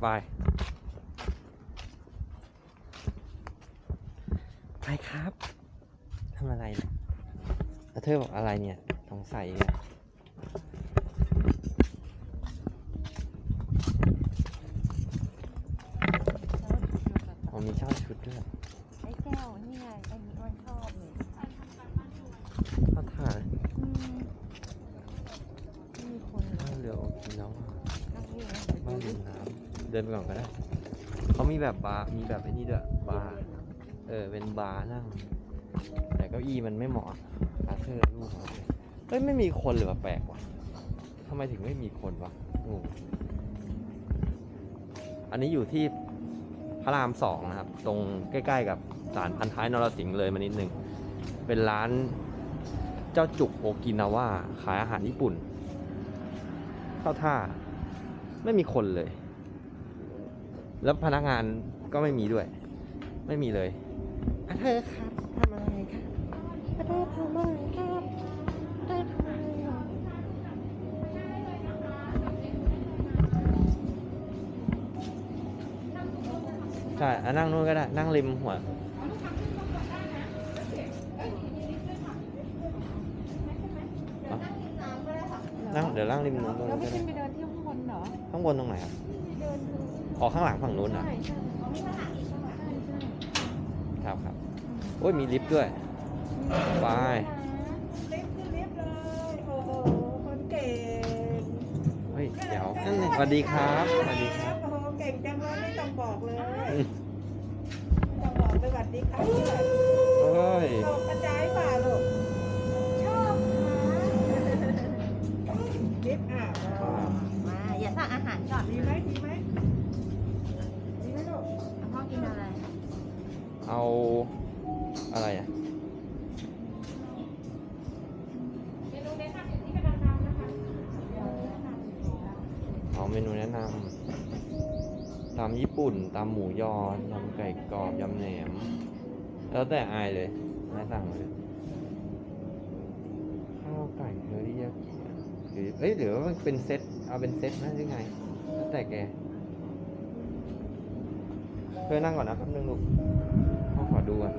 ไปไปครับทำอะไรเนี่ยแล้วเธอบอกอะไรเนี่ยสงสัยเนี่ยผมมีเช่าชุดด้วย ไอ้แก้วนี่ไงไอ้นี้มันชอบเลย เข้าท่าเลย อืมไม่มีคนเล ท่าย เรือโอกินาวา นั่งนี่นะ บ้านริมน้ำเดินไปก่อนก็ได้เขามีแบบบาร์มีแบบไอ้นี่ด้วยบาร์เออเป็นบาร์นั่ง แต่เก้าอี้มันไม่เหมาะอาเธอร์ลูกเขาเฮ้ยไม่มีคนหรือว่าแปลกวะทำไมถึงไม่มีคนวะงงอันนี้อยู่ที่พระรามสองนะครับ ตรงใกล้ๆกับศาลพันท้ายนรสิงห์เลยมานิดนึง เป็นร้านเจ้าจุกโอกินาว่าขายอาหารญี่ปุ่นเข้าท่า ไม่มีคนเลย แล้วพนักงานก็ไม่มีด้วย ไม่มีเลยอาเธอร์ครับทำอะไรครับอาเธอร์ทำอะไรครับอาเธอร์ทำอะไรครับใช่อะนั่งนู่นก็ได้ นั่งริมหัวนั่งเดี๋ยวนั่งริมนู้นตรงแล้วนู้นไม่ก็ขึ้ได้นไปเดินที่ข้างบนเหรอ ข้างบนตรงไหนครับ เดินดู ออกข้างหลังฝั่งนู้นใช่อะใช่ใช่ใช่ครับครับโอ้ยมีลิฟต์ด้วยไปลิฟต์ขึ้นลิฟต์เลยโอ้โหคนเก่งเฮ้ยเดี๋ยวนั่นไงสวัสดีครับสวัสดี เอาอะไรอะเอาเมนูแนะนำตำญี่ปุ่นตำหมูยอยำไก่กรอบยำแหนม แล้วแต่อายเลยไม่สั่งเลยข้าวไก่เทอริยากิหรือเอ้ยหรือว่ามันเป็นเซตเอาเป็นเซตนะหรือไง แล้วแต่แก เพื่อนั่งก่อนนะแป๊บนึงลูกพ่อขอดูอะ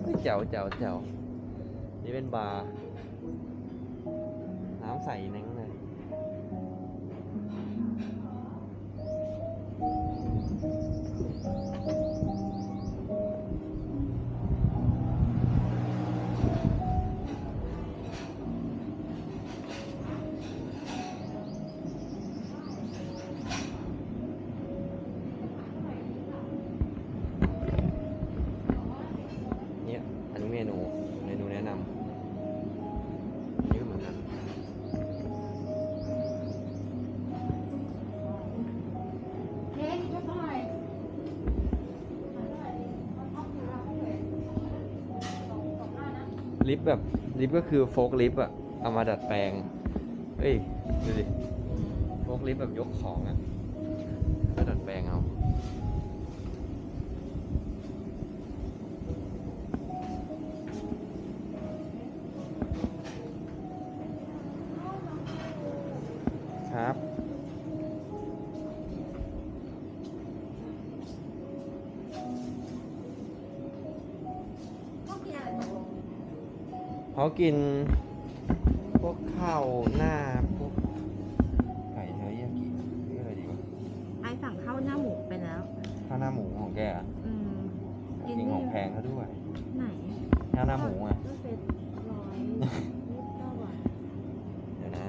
เฮ้ยแจ๋วเจ๋วเจ๋วนี่เป็นบาร์น้ำใสใน ลิฟต์แบบลิฟต์ก็คือโฟกลิฟต์อะเอามาดัดแปลงเอ้ยดูดิโฟกลิฟต์แบบยกของอะก็ดัดแปลงเอาครับ เขากินพวกข้าวหน้าพวกไก่เทอริยากินี่อะไรดีวะไอสั่งข้าวหน้าหมูไปแล้ว ข้าวหน้าหมูของแกอะอืมจริงของแพงเขาด้วย ไหนข้าวหน้าหมูอะก็เซ็ตร้อยยี่สิบเก้าบาทเดี๋ยวนะ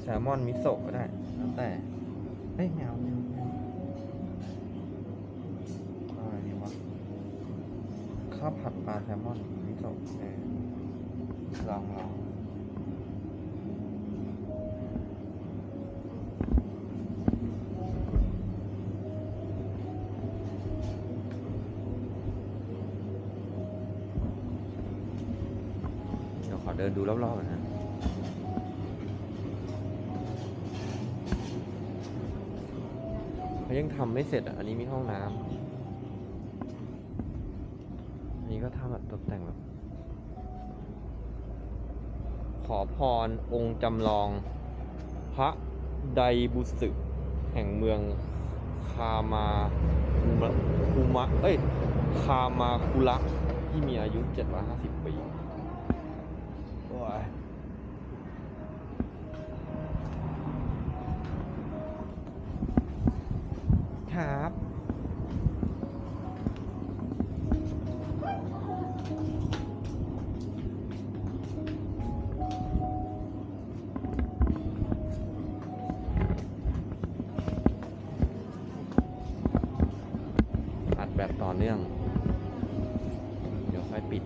แซลมอนมิโซะก็ได้แล้วแต่เฮ้ยแมวแมวแมวเอาอะไรดีวะ ข้าผัดปลาแซลมอนมิโซะเออลองลองเดี๋ยวขอเดินดูรอบๆก่อนนะเขายังทำไม่เสร็จอะ อันนี้มีห้องน้ำ ก็ทำแบบตกแต่งแบบขอพรองค์จำลอง พระไดบุสึแห่งเมืองคามาคุมะคุมะเอ้ยคามาคุระที่มีอายุ 750 ปีโอ้ยครับ แบบต่อเนื่อง เดี๋ยวค่อยปิด